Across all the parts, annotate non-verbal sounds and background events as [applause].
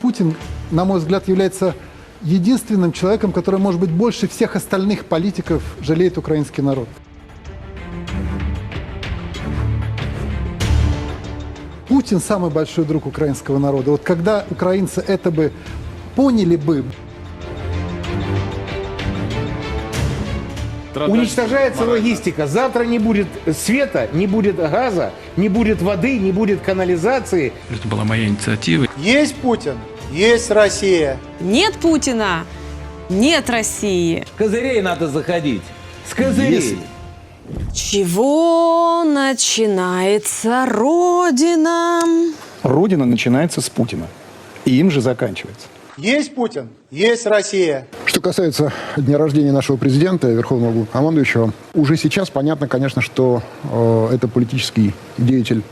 Путин, на мой взгляд, является единственным человеком, который, может быть, больше всех остальных политиков жалеет украинский народ. Путин самый большой друг украинского народа. Вот когда украинцы это бы поняли бы, Уничтожается логистика. Завтра не будет света, не будет газа, не будет воды, не будет канализации. Это была моя инициатива. Есть Путин, есть Россия. Нет Путина, нет России. С козырей надо заходить. С козырей. Чего начинается Родина? Родина начинается с Путина. И им же заканчивается. Есть Путин, есть Россия. Что касается дня рождения нашего президента, Верховного Главнокомандующего, уже сейчас понятно, конечно, что э, это политический деятель,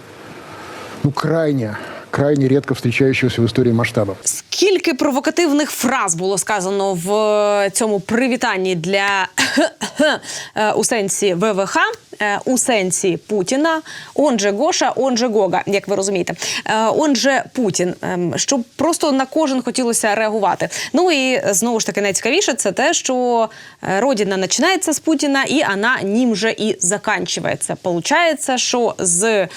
ну, крайне, крайне редко встречающегося в истории масштаба. Скільки провокативних фраз було сказано в е, цьому привітанні для [coughs] е, у сенсі ВВХ, у сенсі Путіна, он же Гоша, он же Гога, як ви розумієте, Е, он же Путін, Ем, щоб просто на кожен хотілося реагувати. Ну і знову ж таки найцікавіше це те, що е, Родина починається з Путіна, і вона ним же і заканчивається. Получається, що з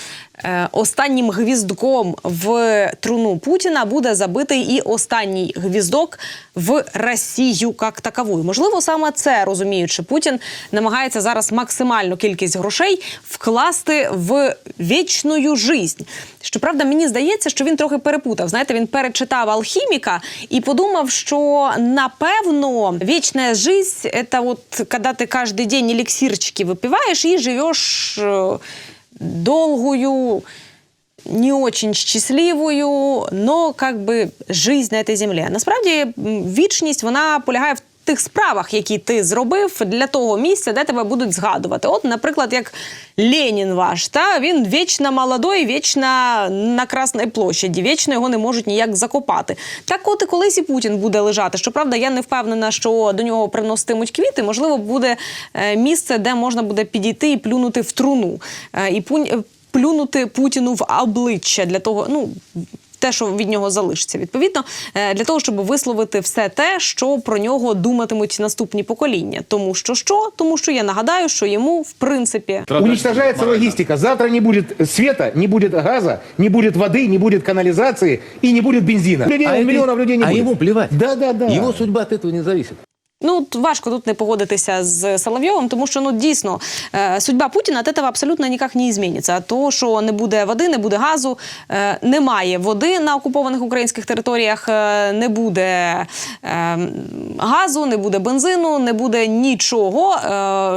е, останнім гвіздком в труну Путіна буде забитий і останній гвіздок в Росію як такову. Можливо, саме це розуміючи, Путін намагається зараз максимальну кількість грошей вкласти в вічну жизнь. Щоправда, мені здається, що він трохи перепутав. Знаєте, він перечитав алхіміка і подумав, що напевно вічна жизнь – це от коли ти кожен день еліксирчики випиваєш і живеш е, долгую, не очень счастливою, но как би жизнь на цій землі. Насправді вічність вона полягає в тих справах, які ти зробив для того місця, де тебе будуть згадувати. От, наприклад, як Ленін ваш, та він вічно молодой, вічно на Красній площаді, вічно його не можуть ніяк закопати. Так, от і колись і Путін буде лежати. Щоправда, я не впевнена, що до нього приноситимуть квіти. Можливо, буде е, місце, де можна буде підійти і плюнути в труну. Е, І плюнути Путіну в обличчя для того, ну Те, що від нього залишиться, відповідно, е, для того, щоб висловити все те, що про нього думатимуть наступні покоління. Тому що що? Тому що я нагадаю, що йому в принципі Уничтожается логистика. Завтра не будет света, не будет газа, не будет воды, не будет канализации и не будет бензина. Людей, А это- миллионов людей не а будет. ему плевать. Да, да, да. Его судьба от этого не зависит. Ну, важко тут не погодитися з Соловйовим, тому що ну дійсно е, судьба Путіна від цього абсолютно ніяк не зміниться. То, що не буде води, не буде газу, е, немає води на окупованих українських територіях, е, не буде газу, не буде бензину, не буде нічого,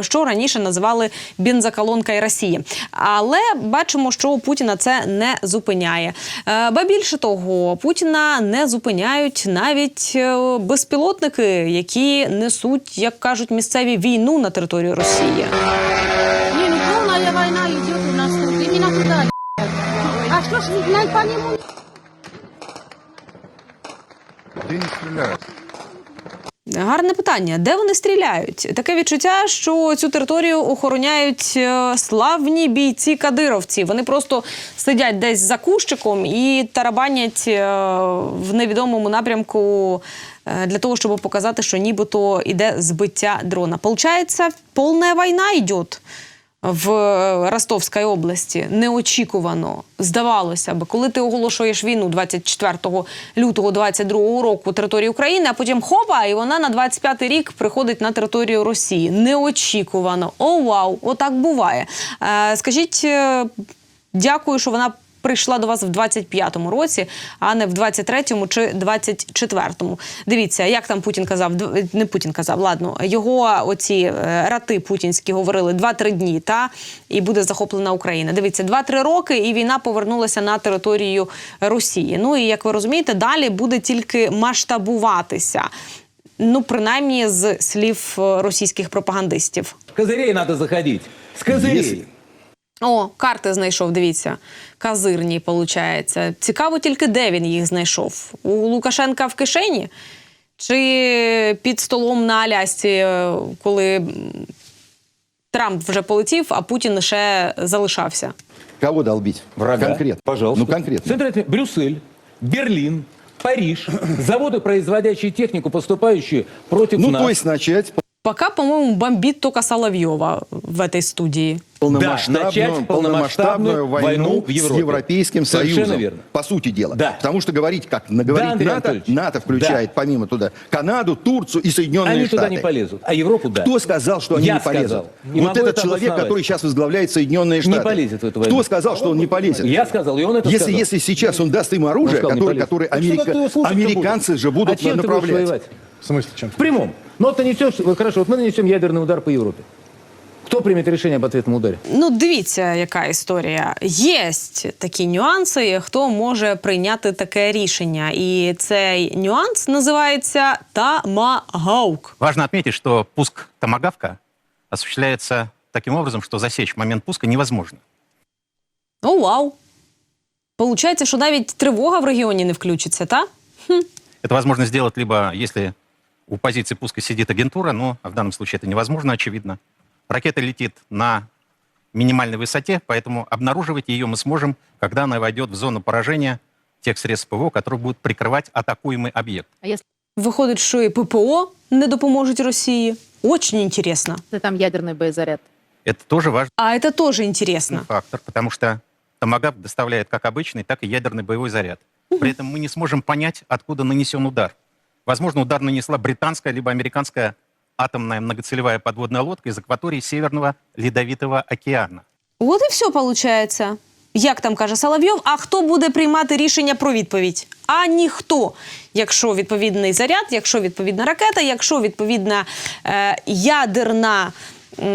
що раніше називали бензоколонкою Росії. Але бачимо, що Путіна це не зупиняє. Ба більше того, Путіна не зупиняють навіть безпілотники, які несуть, як кажуть місцеві, війну на територію Росії. Не, ну полная война идет у нас тут. Именно туда. А что ж, на, по нему Гарне питання. Де вони стріляють? Таке відчуття, що цю територію охороняють е, славні бійці кадировці. Вони просто сидять десь за кущиком і тарабанять е, в невідомому напрямку для того, щоб показати, що нібито іде збиття дрона. Получається, повна війна йде в Ростовській області неочікувано здавалося б, коли ти оголошуєш війну 24 лютого 22 року території України, а потім хопа, і вона на 25 рік приходить на територію Росії. Неочікувано. О, вау, отак буває. Е, скажіть, е, дякую, що вона. Прийшла до вас в 25-му році, а не в 23-му чи 24-му. Дивіться, як там Путін казав, дв- не Путін казав, ладно, його оці е, рати путінські говорили 2-3 дні, та і буде захоплена Україна. Дивіться, 2-3 роки, і війна повернулася на територію Росії. Ну і як ви розумієте, далі буде тільки масштабуватися. Ну, принаймні, з слів е, російських пропагандистів. С козырей надо заходить. С козырей. О, карти знайшов, дивіться. Казирні, виходить. Цікаво тільки, де він їх знайшов. У Лукашенка в кишені? Чи під столом на Алясці, е, коли Трамп вже полетів, а Путін ще залишався? Кого долбить? Врага. Конкретно. Пожалуйста. Ну, конкретно. Центр Брюссель, Берлин, Париж, заводы, производящие технику, поступающую против Ну, нас. то есть начать Пока, по-моему, бомбит только Соловьева в этой студии. полномасштабную, начать полномасштабную войну в с Европе. Европейским Совершенно Союзом. верно. По сути дела. Да. Потому что говорить, как Да, наговорить Андрей НАТО, Анатольевич. НАТО включает помимо туда Канаду, Турцию и Соединенные Они Штаты. туда не полезут, а Европу да. Кто сказал, что они Я не полезут? сказал. вот И этот это человек, обосновать. который сейчас возглавляет Соединенные Не Штаты. полезет в эту Кто войну. сказал, что он не полезет? Я сказал, и он это если, сказал. если сейчас он даст им оружие, Он сказал, не которое, которое что Америка- ты американцы же будут а чем ты будешь направлять. воевать? В смысле, чем? В прямом. Но вот ты несешь, вот хорошо, вот мы нанесем ядерный удар по Европе. Кто примет решение об ответном ударе? Ну, дивіться, яка історія. Є такі нюанси, хто може прийняти таке рішення. І цей нюанс називається тамагаук. Важно отметить, что пуск томагавка осуществляется таким образом, что засечь момент пуска невозможно. О, вау! Получається, що навіть тривога в регіоні не включиться, та? Это возможно сделать либо если у позиции пуска сидит агентура, но в данном случае это невозможно, очевидно. Ракета летит на минимальной высоте, поэтому обнаруживать ее мы сможем, когда она войдет в зону поражения тех средств ПВО, которые будут прикрывать атакуемый объект. А если Виходить, що і ППО не допоможуть Росії. Очень інтересно. там ядерный боезаряд? Это тоже важный А це теж інтересно. фактор, потому что томагавк доставляет как обычный, так и ядерный боевой заряд. При этом мы не сможем понять, откуда нанесен удар. Возможно, удар нанесла британская либо американская атомная многоцелевая подводная лодка из акватории Северного Ледовитого океана. От і все виходить. Як там каже Соловйов, а хто буде приймати рішення про відповідь? А ніхто. Якщо відповідний заряд, якщо відповідна ракета, якщо відповідна е, ядерна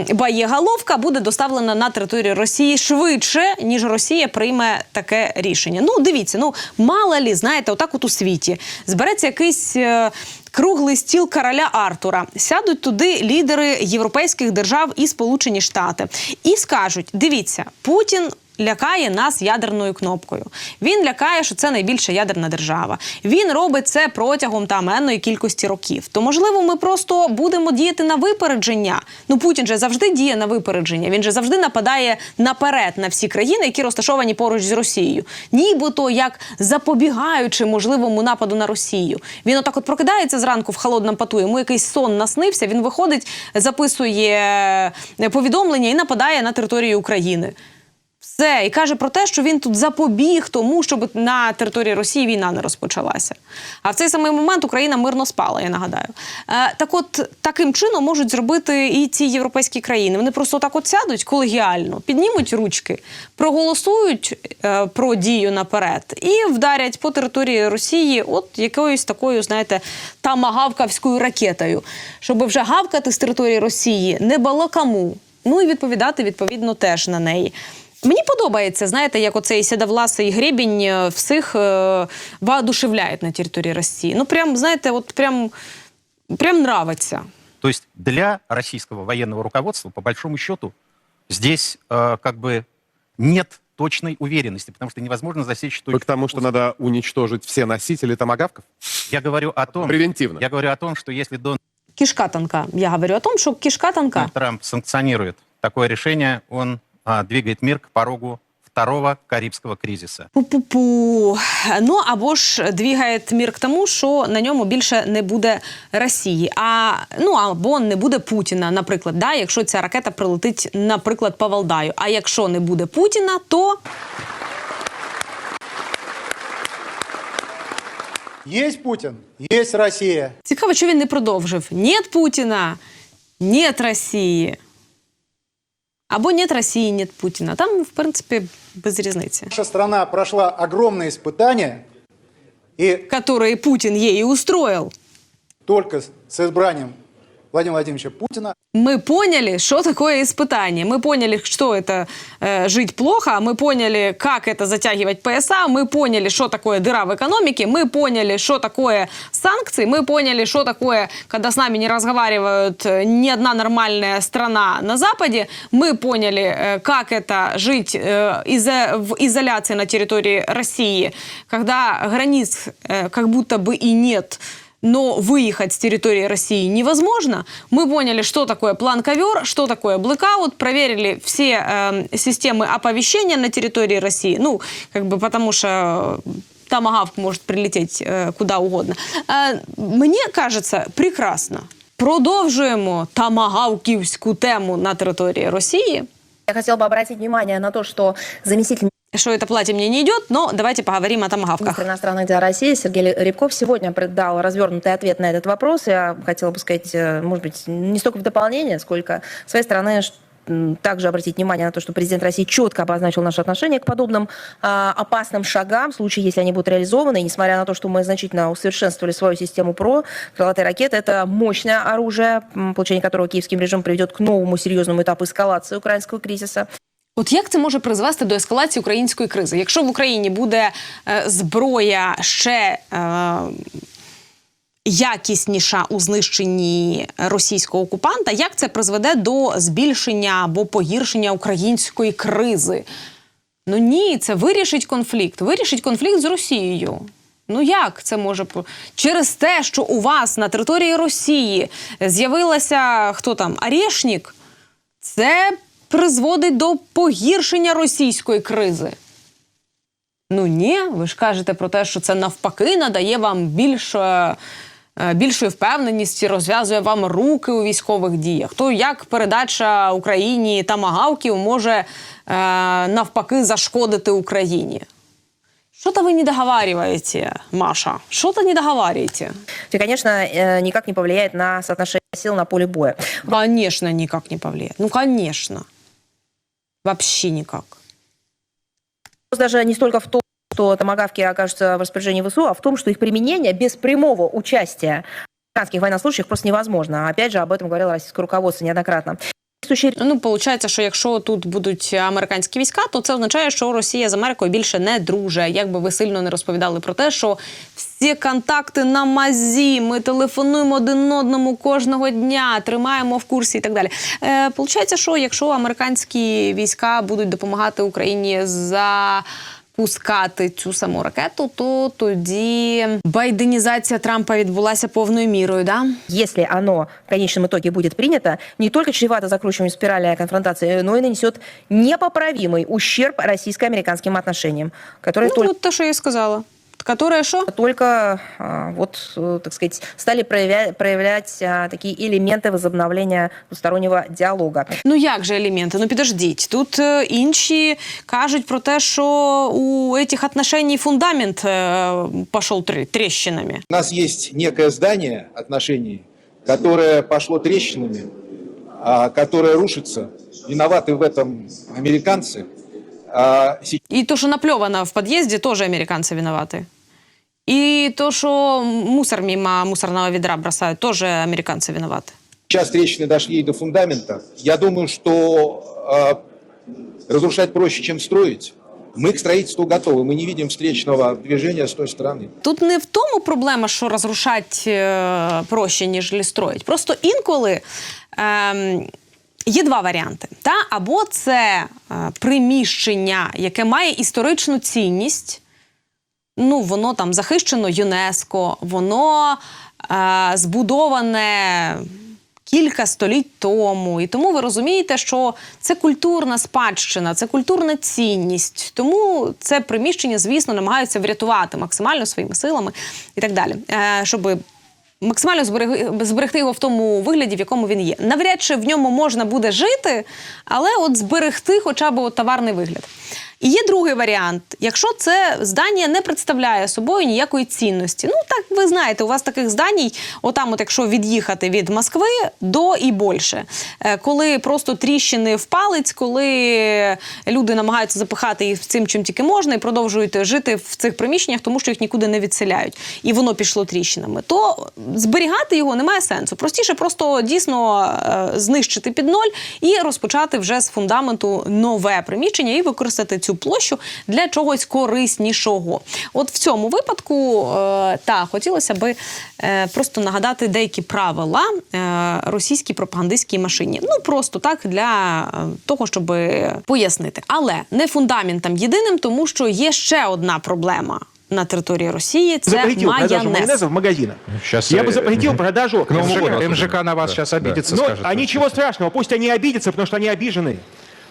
боєголовка буде доставлена на територію Росії швидше, ніж Росія прийме таке рішення. Ну, дивіться, ну мало лі, знаєте, отак от у світі збереться якийсь. е, Круглий стіл короля Артура сядуть туди лідери європейських держав і Сполучені Штати і скажуть: дивіться, Путін лякає нас ядерною кнопкою. Він лякає, що це найбільша ядерна держава. Він робить це протягом там енної кількості років. То можливо, ми просто будемо діяти на випередження. Ну Путін же завжди діє на випередження. Він же завжди нападає наперед на всі країни, які розташовані поруч з Росією, нібито як запобігаючи можливому нападу на Росію. Він отак от прокидається зранку в холодному поту. Йому якийсь сон наснився. Він виходить, записує повідомлення і нападає на територію України. Все, і каже про те, що він тут запобіг тому, щоб на території Росії війна не розпочалася. А в цей самий момент Україна мирно спала, я нагадаю. Е, так от таким чином можуть зробити і ці європейські країни. Вони просто так от сядуть колегіально, піднімуть ручки, проголосують е, про дію наперед і вдарять по території Росії, от якоюсь такою, знаєте, тамагавкавською ракетою, щоб вже гавкати з території Росії не було кому. Ну і відповідати відповідно теж на неї. Мені подобається, знаєте, як оцей сідовласий гребінь е, всіх е, воодушевляє на території Росії. Ну, прям, знаєте, от прям, прям нравиться. То есть для российского военного руководства, по большому счету, здесь э, как бы нет точной уверенности, потому что невозможно засечь Вы точку. к тому, что надо уничтожить все носители томагавков? Я говорю о том, Превентивно. я говорю о том, что если Дональд Кишка тонка. Я говорю о том, що кишка тонка. Трамп санкционирует такое решение, он а, двигает мир к порогу второго Карибского кризиса. Пу-пу-пу. Ну або ж двігає мір к тому, що на ньому більше не буде Росії. А ну або не буде Путіна, наприклад, да, якщо ця ракета прилетить, наприклад, по Валдаю. А якщо не буде Путіна, то Есть Путин, есть Россия. цікаво, що він не продовжив. Нет Путіна, нет Росії. Або нет Росії, нет Путіна. Там, в принципі, без різниці. Наша страна прошла огромные испытания, и Которые Путін їй устроїв. только с- с избранием Владимира Владимировича Путина Мы поняли, что такое испытание. Мы поняли, что это э, жить плохо. Мы поняли, как это затягивать пояса. Мы поняли, что такое дыра в экономике. Мы поняли, что такое санкции. Мы поняли, что такое, когда с нами не разговаривают э, ни одна нормальная страна на Западе. Мы поняли, э, как это жить э, изо- в изоляции на территории России, когда границ э, как будто бы и нет но выехать с территории России невозможно. Мы поняли, что такое план ковер, что такое блэкаут, проверили все э, системы оповещения на территории России. Ну, как бы потому что Томагавк может прилететь э, куда угодно. Э, мне кажется, прекрасно. Продовжуємо тамагавківську тему на території Росії. Я хотела бы обратить внимание на то, что заместитель что это платье мне не идет, но давайте поговорим о томагавках. министра иностранных дел России Сергей Рябков сегодня дал развернутый ответ на этот вопрос. Я хотела бы сказать, э, может быть, не столько в дополнение, сколько с своей стороны также обратить внимание на то, что президент России четко обозначил наше отношение к подобным а, опасным шагам в случае, если они будут реализованы. И несмотря на то, что мы значительно усовершенствовали свою систему ПРО, крылатые ракеты – это мощное оружие, получение которого киевским режимом приведет к новому серьезному этапу эскалации украинского кризиса. От як це може призвести до ескалації української кризи? Якщо в Україні буде е, зброя ще е, якісніша у знищенні російського окупанта, як це призведе до збільшення або погіршення української кризи? Ну ні, це вирішить конфлікт. Вирішить конфлікт з Росією. Ну як це може через те, що у вас на території Росії з'явилася хто там Арешнік, це призводить до погіршення російської кризи. Ну ні, ви ж кажете про те, що це навпаки надає вам більше, е, більшої впевненості, розв'язує вам руки у військових діях. То як передача Україні тамагавків може е, навпаки зашкодити Україні? Что-то вы не договариваете, Маша. Что-то не договариваете. И, конечно, э, никак не повлияет на соотношение сил на поле боя. Конечно, никак не повлияет. Ну, конечно. Вообще никак. Даже не столько в том, что томагавки окажутся в распоряжении ВСУ, а в том, что их применение без прямого участия американских военнослужащих просто невозможно. Опять же, об этом говорило российское руководство неоднократно. Действующие Ну, получається, що якщо тут будуть американські війська, то це означає, що Росія з Америкою більше не друже. Як би ви сильно не розповідали про те, що всі контакти на мазі, ми телефонуємо один одному кожного дня, тримаємо в курсі і так далі. Е, Получається, що якщо американські війська будуть допомагати Україні за Пускати цю саму ракету, то тоді байденізація Трампа відбулася повною мірою. Да? если оно в конечном итоге будет принято, не только чревато закручиванием спирали конфронтации, но и нанесет непоправимый ущерб российско-американским отношениям, которые Ну, только те, що я і сказала Которая що? только а, вот, э, так сказать, стали проявлять, проявлять а, такие элементы возобновления двустороннего диалога. Ну як же елементи? Ну підождіть. Тут е, інші кажуть про те, що у цих отношений фундамент е, пішов трі- тріщинами. У нас есть некое здание отношений, которое пошло трещинами, а, которое рушится. Виноваты в этом американцы. А, се- І то, що напльовано в під'їзді, теж американці винуваті. І то, що мусор мимо мусорного відра бросають, теж американці винуваті. Сейчас трещины дошли и до фундамента. Я думаю, что а, разрушать проще, чем строить. Мы к строительству готовы. Мы не видим встречного движения с той стороны. Тут не в тому проблема, що розрушати е, проще, ніж строїть. Просто інколи ем, є два варіанти. Та? Або це е, приміщення, яке має історичну цінність, ну, воно там захищено ЮНЕСКО, воно е, збудоване кілька століть тому. І тому ви розумієте, що це культурна спадщина, це культурна цінність. Тому це приміщення, звісно, намагаються врятувати максимально своїми силами і так далі. Е, щоб Максимально зберегти, зберегти його в тому вигляді, в якому він є. Навряд чи в ньому можна буде жити, але от зберегти хоча б от товарний вигляд. І є другий варіант. Якщо це здання не представляє собою ніякої цінності. Ну так ви знаєте, у вас таких зданій, отам, от якщо від'їхати від Москви до і більше, Е, коли просто тріщини в палець, коли люди намагаються запихати їх цим, чим тільки можна, і продовжують жити в цих приміщеннях, тому що їх нікуди не відселяють, і воно пішло тріщинами, то зберігати його немає сенсу. Простіше просто дійсно е, знищити під ноль і розпочати вже з фундаменту нове приміщення і використати цю площу для чогось кориснішого. От в цьому випадку е, та хотілося би е, просто нагадати деякі правила е, російській пропагандистській машині. Ну просто так для е, того, щоб пояснити. Але не фундаментом єдиним, тому що є ще одна проблема. На території Росії це Запретил продажу майонез. майонеза в магазинах. Сейчас, Я э, бы запретил продажу... МЖК, МЖК на вас сейчас обидится, Но скажет. а ничего страшного, пусть они обидятся, потому что они обижены.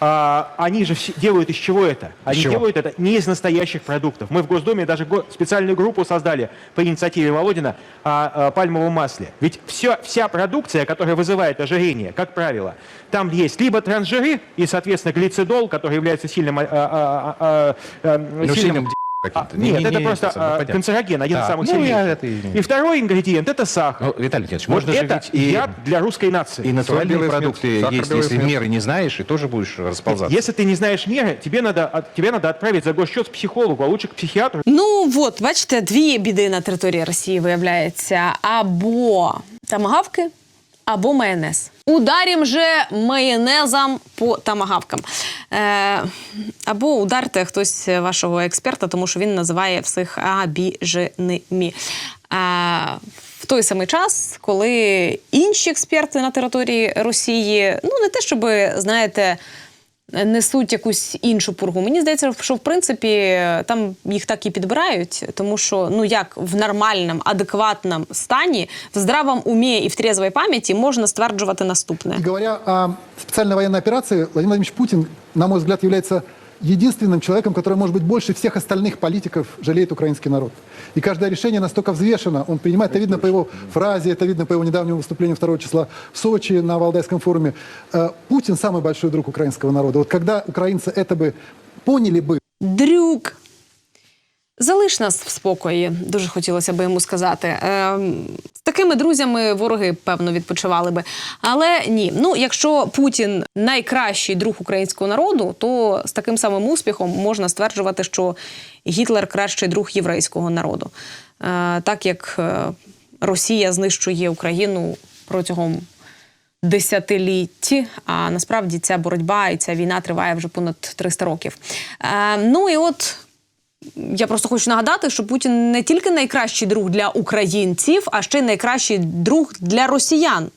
А, они же делают из чего это? Они чего? делают это не из настоящих продуктов. Мы в Госдуме даже го- специальную группу создали по инициативе Володина о, о пальмовом масле. Ведь все, вся продукция, которая вызывает ожирение, как правило, там есть либо трансжиры и, соответственно, глицидол, который является сильным, а, а, а, а, а, Ну, сильным сильным а, каким-то. Не- нет, не- это не просто это самое, а, понятно. канцероген, один из Так, самых ну, сильнейших. я это и- И второй ингредиент – это сахар. Ну, Виталий Леонидович, Вот можно же это ведь и, яд для русской нации. и натуральные белый смерть, продукты сахар, есть, белый если смерть. меры не знаешь, и тоже будешь расползаться. Если ты не знаешь меры, тебе надо, от- тебе надо отправить за госсчет к психологу, а лучше к психиатру. Ну от, бачите, дві біди на території Росії виявляється: або тамагавки, або майонез. Ударім же майонезом по тамагавкам. Е, або ударте хтось вашого експерта, тому що він називає всіх обіженими. Е, в той самий час, коли інші експерти на території Росії, ну не те, щоб, знаєте, несуть якусь іншу пургу. Мені здається, що в принципі там їх так і підбирають, тому що ну як в нормальному, адекватному стані, в здравому умі і в трезвій пам'яті можна стверджувати наступне. Говоря о спеціальній воєнній операції, Владимир Владимирович Путін, на мой взгляд, является единственным человеком, который, может быть, больше всех остальных политиков жалеет украинский народ. И каждое решение настолько взвешено, он принимает, это видно по его фразе, это видно по его недавнему выступлению 2 числа в Сочи на Валдайском форуме. Э, Путин самый большой друг украинского народа. Вот когда украинцы это бы поняли бы, Дрюк. Залиш нас в спокої, дуже хотілося би йому сказати. Ем, з такими друзями вороги, певно, відпочивали би. Але ні. Ну, якщо Путін найкращий друг українського народу, то з таким самим успіхом можна стверджувати, що Гітлер кращий друг єврейського народу. Е, так як е, Росія знищує Україну протягом десятиліть, а насправді ця боротьба і ця війна триває вже понад 300 років. Е, ну і от я просто хочу нагадати, що Путін не тільки найкращий друг для українців, а ще й найкращий друг для росіян.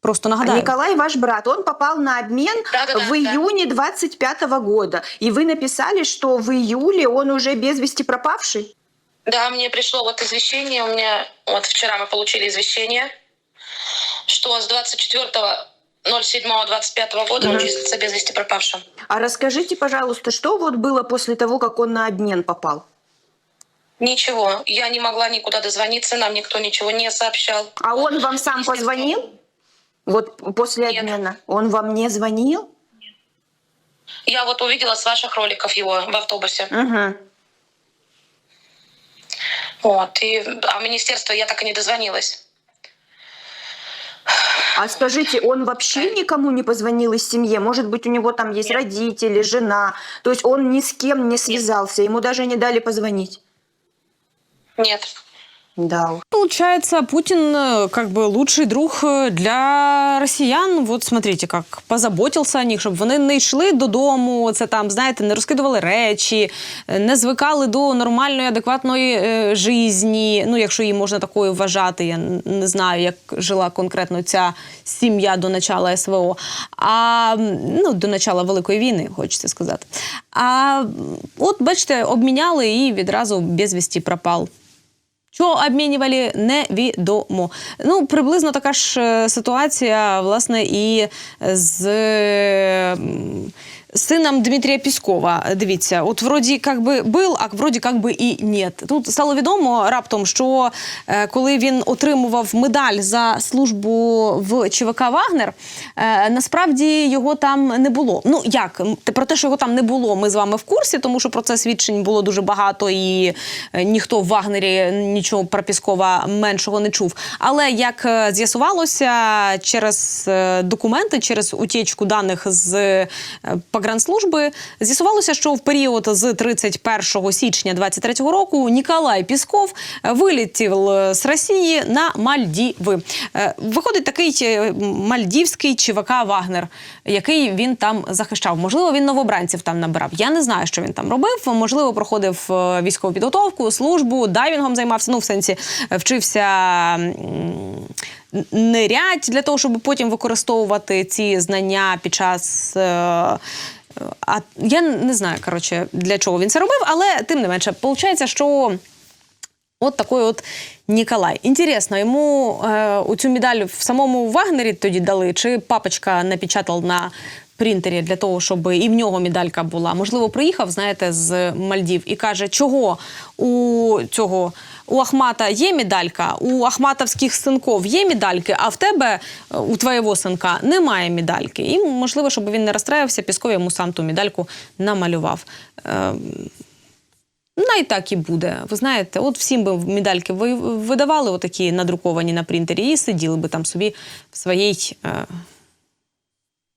Просто нагадаю. Николай, ваш брат, он попал на обмен в июне 25 года. И вы написали, что в июле он уже без вести пропавший. Да, мне пришло вот извещение, у меня вот вчера мы получили извещение, что с 24.07.25 года он числится без вести пропавшим. А расскажите, пожалуйста, что вот было после того, как он на обмен попал? Ничего, я не могла никуда дозвониться, нам никто ничего не сообщал. А он вам сам позвонил? Вот после Нет. обмена. Он вам не звонил? Я вот увидела с ваших роликов его в автобусе. Угу. Вот, и, а министерство я так и не дозвонилась. А скажите, он вообще никому не позвонил из семьи? Может быть, у него там есть родители, жена? То есть он ни с кем не связался, ему даже не дали позвонить? Нет. Да уж. Получается, Путин э, как бы лучший друг э, для росіян. Вот смотрите, как позаботився о них, щоб вони не йшли додому. Це там, знаєте, не розкидували речі, е, не звикали до нормальної, адекватної е, житті. Ну, якщо її можна такою вважати, я н- не знаю, як жила конкретно ця сім'я до начала СВО. А м, ну, до начала Великої війни, хочеться сказати. А м, от бачите, обміняли і відразу безвісті пропав. Чого обмінювали, невідомо. Ну, приблизно така ж е, ситуація, власне, і з м, сином Дмитрія Піскова. Дивіться, от вроді як би був, а вроді як би і ні. Тут стало відомо раптом, що е, коли він отримував медаль за службу в ЧВК Вагнер, е, насправді його там не було. Ну як про те, що його там не було, ми з вами в курсі, тому що про це свідчень було дуже багато, і е, ніхто в Вагнері нічого про Піскова меншого не чув. Але як е, з'ясувалося через е, документи, через утічку даних з погранслужби, з'ясувалося, що в період з 31 січня 2023 року Ніколай Пісков вилітів е, з Росії на Мальдіви. Е, Виходить такий е, мальдівський ЧВК Вагнер, який він там захищав. Можливо, він новобранців там набирав. Я не знаю, що він там робив. Можливо, проходив е, військову підготовку, службу, дайвінгом займався. Ну, в сенсі е, вчився. Нирять для того, щоб потім використовувати ці знання під час. е, А я не знаю, коротше, для чого він це робив, але тим не менше, виходить, що От такий от Ніколай. Інтересно, йому е, оцю медаль в самому Вагнері тоді дали, чи папочка напечатав на принтері для того, щоб і в нього медалька була. Можливо, приїхав, знаєте, з Мальдів і каже, чого у цього у Ахмата є медалька, у ахматовських синков є медальки, а в тебе, е, у твоєго синка, немає медальки. І можливо, щоб він не розстраювався, Пісков йому сам ту медальку намалював. Е, І так і буде. Ви знаєте, от всім би медальки видавали отакі надруковані на принтері і сиділи би там собі в своїй е,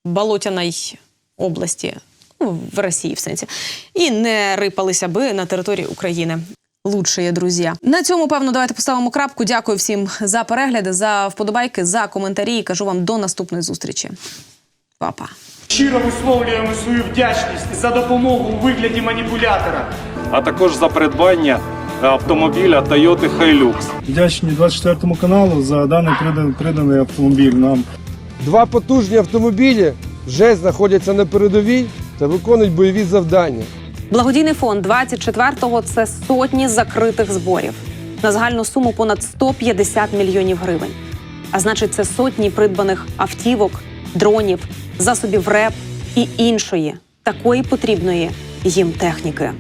болотяній області, ну, в Росії в сенсі, і не рипалися би на території України. Лучшие друзі. На цьому, певно, давайте поставимо крапку. Дякую всім за перегляди, за вподобайки, за коментарі. Кажу вам до наступної зустрічі. Па-па. Щиро висловлюємо свою вдячність за допомогу у вигляді маніпулятора. А також за придбання автомобіля Toyota Hilux. Вдячні 24 каналу за даний приданий автомобіль нам. Два потужні автомобілі вже знаходяться на передовій та виконують бойові завдання. Благодійний фонд 24-го – це сотні закритих зборів на загальну суму понад 150 мільйонів гривень. А значить, це сотні придбаних автівок, дронів, засобів РЕП і іншої такої потрібної їм техніки.